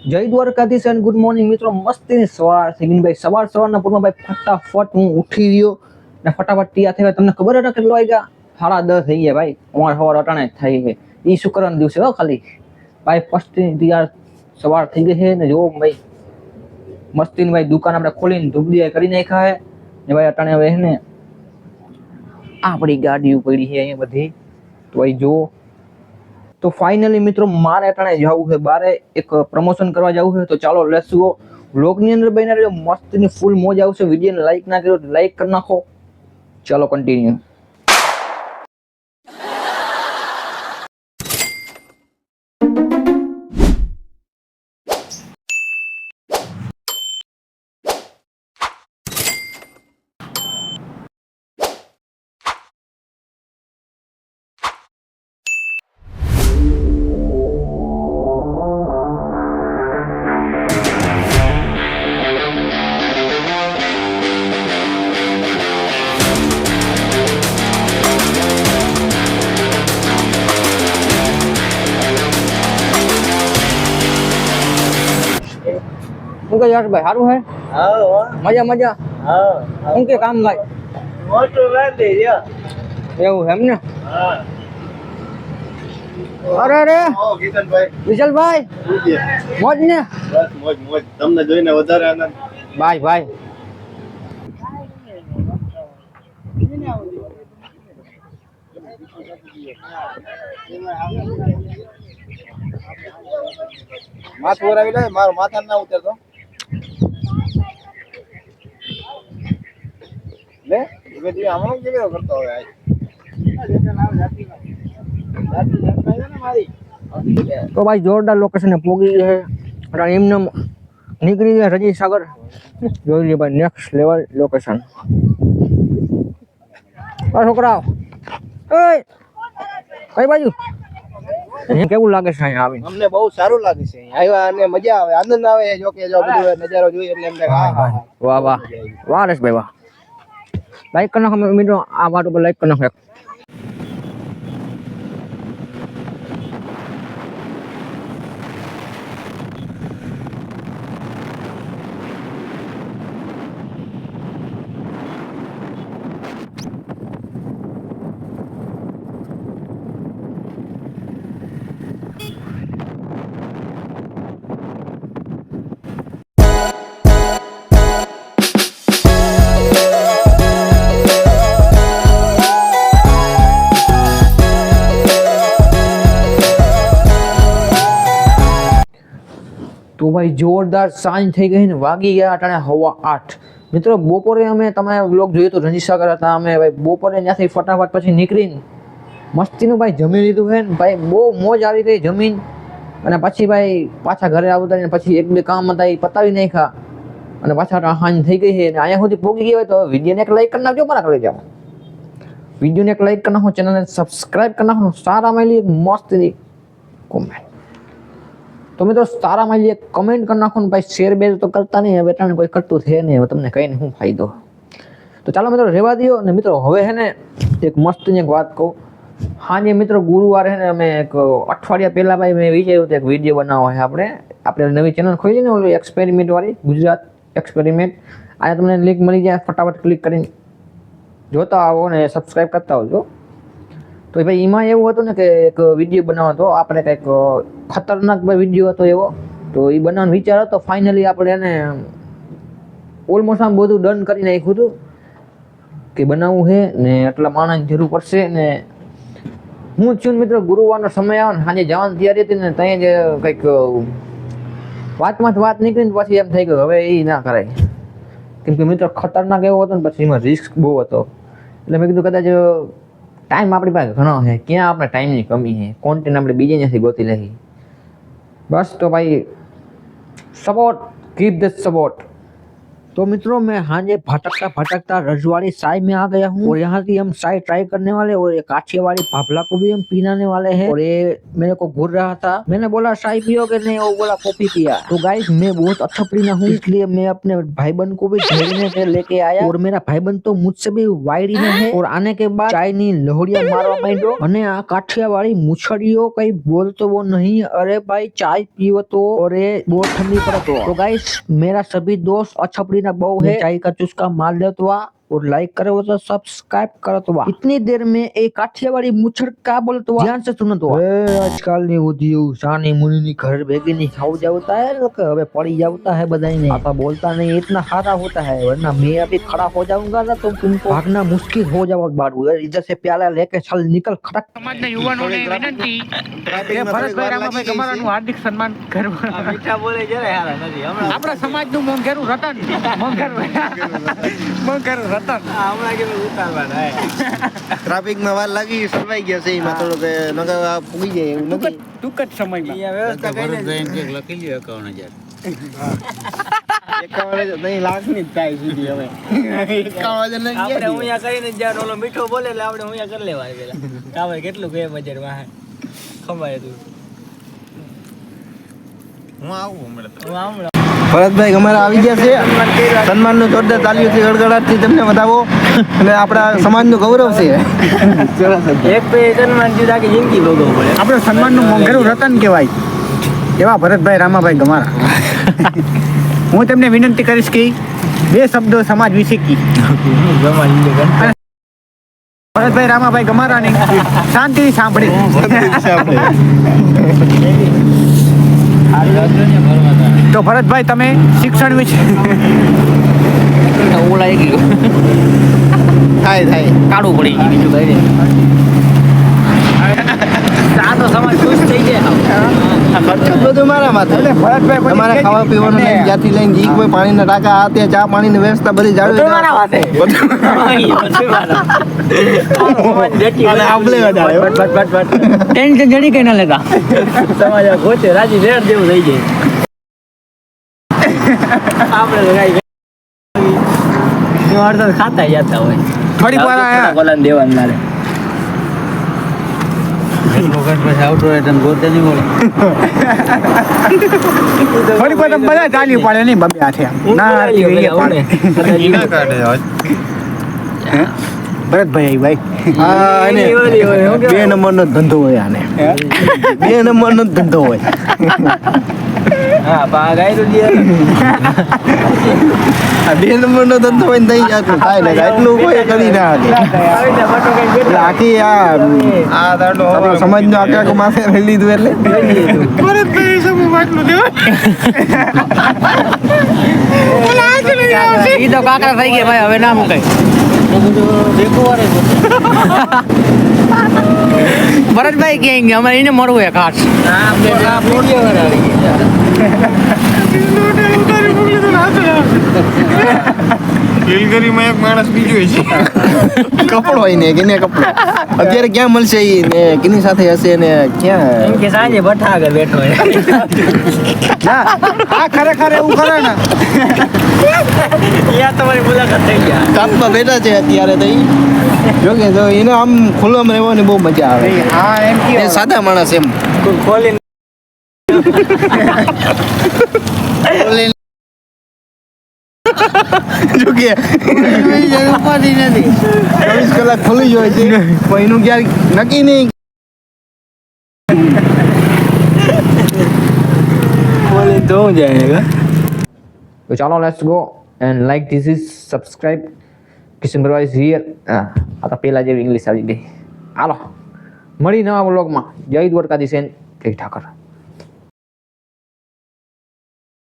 જય Dwarkadhish and good morning મિત્રો. મસ્તીની સવાર થઈ ગઈ ભાઈ સવાર સવારના પૂરમાં ભાઈ ફટાફટ હું ઉઠી ગયો ને ફટાફટ તૈયાર થઈ ગયો. તમને ખબર હતા કેટલો વાગ્યા સાડા દસ થઈ ગયા ભાઈ. અમાર સવાર અટાણે થઈ છે. એ શુક્રવારના દિવસે હો ખાલી. ભાઈ ફસ્ટની તૈયાર સવાર થઈ ગઈ છે ને જો ભાઈ, મસ્તીની ભાઈ દુકાન આપણે ખોલીને ધૂપદિયા કરી નાખ્યા છે. ને ભાઈ અટાણે હવે ને આપણી ગાડીઓ પડી છે અહીંયા બધી. તો ભાઈ જો તો ફાઇનલી મિત્રો મારે અટાણે જવું છે. બારે એક પ્રમોશન કરવા જવું છે. તો ચાલો લેસુઓ વ્લોગની અંદર બની રહ્યો મસ્તની ફૂલ મોજ આવશે. વિડીયોને લાઈક ના કર્યો લાઈક કરી નાખો. ચાલો કન્ટિન્યુ શું કે યાર ભાઈ સારું હે હા મજા મજા હા શું કે કામ ભાઈ મોટું બાંધી લ્યો એવું એમ ને હા અરે અરે ઓ કિશનભાઈ વિશાલભાઈ શું છે? મોજ ને બસ મોજ મોજ તમને જોઈને વધારે આનંદ ભાઈ ભાઈ માથું વરાવી લે મારું માથા ના ઉતરતો લે ધીમે ધીમે આમાં કેવી રીતે કરતો હવે આજ? તો ભાઈ જોરદાર લોકેશન પોગી છે. અને એમને નીકળી ગયા રજી સાગર જોઈ લે ભાઈ નેક્સ્ટ લેવલ લોકેશન આ છોકરાઓ. એય કઈ બાજુ? અહીં કેવું લાગે છે અહીંયા આવીને? અમને બહુ સારું લાગે છે આવ્યા અને મજા આવે આનંદ આવે જો કે જો બધું નજારો જોઈએ એટલે હા. વાહ. વાહ વાહ. રસભાઈ વાહ. લાઈક કરો મિત્રો. આ વાત ઉપર લાઈક કરી ભાઈ જોરદાર સાંજ થઈ ગઈ ને વાગી ગયા અટાણે હવા આઠ. મિત્રો, બપોરે અમે તમે વ્લોગ જોયો તો રંજીસાગર હતા. અમે ભાઈ બપોરે ત્યાંથી ફટાફટ પછી નીકળીને મસ્તીનું ભાઈ જમી લીધું છે ને. ભાઈ, બહુ મોજ આવી ગઈ જમીન. અને પછી ભાઈ પાછા ઘરે આવતા ને પછી એક બે કામ હતા એ પતાવી નાખ્યા. અને પાછા હાંજ થઈ ગઈ છે અને અહીંયા સુધી પહોંચી ગયા હોય તો વિડીયોને એક લાઈક કરી નાખજો, મારા કરી જાઓ. વિડીયોને એક લાઈક કરી નાખો, ચેનલને સબસ્ક્રાઈબ કરી નાખો સારા મળી એક મસ્તની કોમેન્ટ. તો મિત્રો સારામાં એક કમેન્ટ કરી નાખો ને ભાઈ શેર બેર તો કરતા નહીં, હવે ત્રણ કોઈ કરતું છે નહીં, હવે તમને કહીને શું ફાયદો. તો ચાલો મિત્રો, રહેવા દો અને મિત્રો, હવે હે ને એક મસ્ત એક વાત કહું. હા જે મિત્રો, ગુરુવારે ને અમે એક અઠવાડિયા પહેલા ભાઈ મેં વિચાર્યું હતું, એક વીડિયો બનાવવો હોય આપણે. આપણે નવી ચેનલ ખોલી ને ઓલું એક્સપેરિમેન્ટ વાળી, ગુજરાત એક્સપેરિમેન્ટ આ તમને લિંક મળી જાય, ફટાફટ ક્લિક કરીને જોતા આવો ને સબસ્ક્રાઈબ કરતા આવજો. તો ભાઈ એમાં એવું હતું ને કે એક વીડિયો બનાવવાનો હતો. આપણે કંઈક ખતરનાક ભાઈ વીડિયો હતો એવો. તો એ બનાવવાનો વિચાર હતો. ફાઇનલી આપણે એને ઓલમોસ્ટ આમ બધું ડન કરી નાખ્યું હતું કે બનાવવું છે ને એટલા માણસની જરૂર પડશે ને. હું છું મિત્ર, ગુરુવારનો સમય આવે ને સાંજે જવાની તૈયારી હતી ને ત્યાં જ કંઈક વાતમાં વાત નીકળીને પછી એમ થઈ ગયું. હવે એ ના કરાય. કેમ કે મિત્રો, ખતરનાક એવો હતો ને પછી એમાં રિસ્ક બહુ હતો. એટલે મેં કીધું કદાચ ટાઈમ આપણી પાસે ઘણો છે. ક્યાં આપણે ટાઈમની કમી છે? કોન્ટેન્ટ આપણે બીજે નથી ગોતી લઈ બસ તો ભાઈ સપોર્ટ કીપ ધ સપોર્ટ तो मित्रों मैं हांजे भटकता भटकता रजवाड़ी साई में आ गया हूँ और यहाँ की हम चाय ट्राई करने वाले और ये काठियावाड़ी भाभला को भी हम पीनाने वाले हैं और ये मेरे को घूर रहा था मैंने बोला चाय पियोगे नहीं वो बोला कॉफी पिया तो गाइस मैं बहुत अच्छा पीना हूँ इसलिए मैं अपने भाईबंद को भी ढेरने से लेके आया और मेरा भाईबंद तो मुझसे भी वायरी में है और आने के बाद चाय ની લહોડિયા મારવા માંડ્યો અને આ કાઠિયાવાડી મુછડીઓ કઈ બોલતો वो नहीं अरे भाई चाय पियो तो और ये बहुत ठंडी पड़त हुआ तो गाइस मेरा सभी दोस्त अछपड़ी બહુ હે. ચાઈ કચુસકા માલ દેતવા और लाइक करे हो तो सब्सक्राइब करत हुआ इतनी देर में एक काठियावाड़ी मुछड़ का बोलतो हुआ ध्यान से सुनत हुआ ए आजकल ની ઉધ્યું સાની મુનિની घर भेगी नहीं खाओ जाता है लोग अबे पड़ी जाता है बधाई नहीं आता बोलता नहीं इतना हारा होता है वरना मैं अभी खड़ा हो जाऊंगा ना तो तुमको भागना मुश्किल हो जाओ बारू इधर से प्याला लेके चल निकल खड़क સમાજના યુવાનોને વિનંતી કે ભરતભાઈ રામાભાઈ ગમારાનું હાર્દિક સન્માન કરવા મીઠા બોલે જરાય હારા નથી હમણાં આપણા સમાજનું મોંઘેરું રતન મોંઘેરું મોંઘેરું રતન હમણાં કે ઉતારવાના ટ્રાફિકમાં વાર લાગી સલવાઈ ગયા છે એમાં થોડુંક નગર આ પૂગી જાય એવું નથી. ટૂંક જ સમયમાં. અહીંયા વ્યવસ્થા કરીને લખી લ્યો એકાવન હજાર. એકાવન હજાર નહીં જ થાય સીધી હવે. એકાવન આપણે ગયા કરીને જ ઓલો મીઠો બોલે એટલે આપણે ઉયા કરી લેવાય પેલા. આપણે કેટલું કહે બજારમાં ખમાય તું. હું આવું હમણાં હું હમણાં. ભરતભાઈ અમારા આવી ગયા છે. સન્માનનું જોરદાર તાલીઓથી ગડગડાટથી તમને બતાવો અને આપણા સમાજનું ગૌરવ છે. એક પે સન્માનથી કે જિંદગી ભોગવવું પડે. આપણું સન્માનનું મોંઘેરું રતન કહેવાય. એવા ભરતભાઈ રામાભાઈ ગમારા. હું તમને વિનંતી કરીશ કે બે શબ્દો સમાજ વિશે કી. ભરતભાઈ રામાભાઈ ગમારાને શાંતિથી સાંભળી. તો ભરતભાઈ તમે શિક્ષણ વિશે થાય થાય. કાઢવું પડી ગયું બીજું ભાઈ આ સમાજ ખુશ થઈ જાય ખર્ચો બધું મારા માથે. ભરતભાઈ પછી ખાવા પીવાનું જ્યાંથી લઈને કોઈ પાણીના ટાંકા આ તે ચા પાણીની વ્યવસ્થા બધી જાળવી મારા માથે. ટેન્શન જડી કઈ ના લેતા. સમાજ રાજી રેડ જેવું થઈ જાય. આપણે તો કાંઈ અડધા ખાતા જતા હોય થોડીક વાર આયા. કોલાને દેવાનું ના રે પછી આવતો હોય તને ગોતે નહીં મળે થોડીક વાર બધા ચાલી પડે નહીં બબે હાથે ના હાથી ભરતભાઈ ભાઈ હા અને બે નંબર નંબરનો ધંધો હોય આને. બે નંબરનો જ ધંધો હોય. હા ગાય તો દે આ બે નંબરનો ધંધો હોય ને તઈ જાતું થાય ને એટલું કોઈ કરી ના કઈ એટલે આખી આ આ આપણો સમાજનો આખે આખું માથે લઈ લીધું એટલે ઈ તો કાકરા થઈ ગયા ભાઈ હવે ના મુકાય ભરતભાઈ ક્યાંય ગયા અમારે એને મળવું હે ખાસ લીલગરીમાં એક માણસ બીજો છે. કપડો હોય ને કે કપડો? અત્યારે ક્યાં મળશે ઈ ને કેની સાથે હશે ને ક્યાં? એમ કે સાંજે ભઠ્ઠા આગળ બેઠો ના આ ખરેખર એવું કરે ને? ત્યાં તમારી મુલાકાત થઈ ગયા. કાપમાં બેઠા છે અત્યારે તો જો કે તો એને આમ ખુલ્લામાં રહેવાની બહુ મજા આવે. હા એમ કે સાદા માણસ એમ. ખોલી જો કે ઉપાધિ નથી ચોવીસ કલાક ખુલ્લી જ હોય છે. પણ એનું ક્યારેક નક્કી નહીં. ખોલી તો હું તો ચાલો let's go and like this is subscribe Kishan Bharvai here આ તો પેલા જેવી ઇંગ્લિશ આવી ગઈ. હાલો મળી નવા બ્લોગમાં જય દ્વારકાધીશ એન્ડ જય ઠાકર.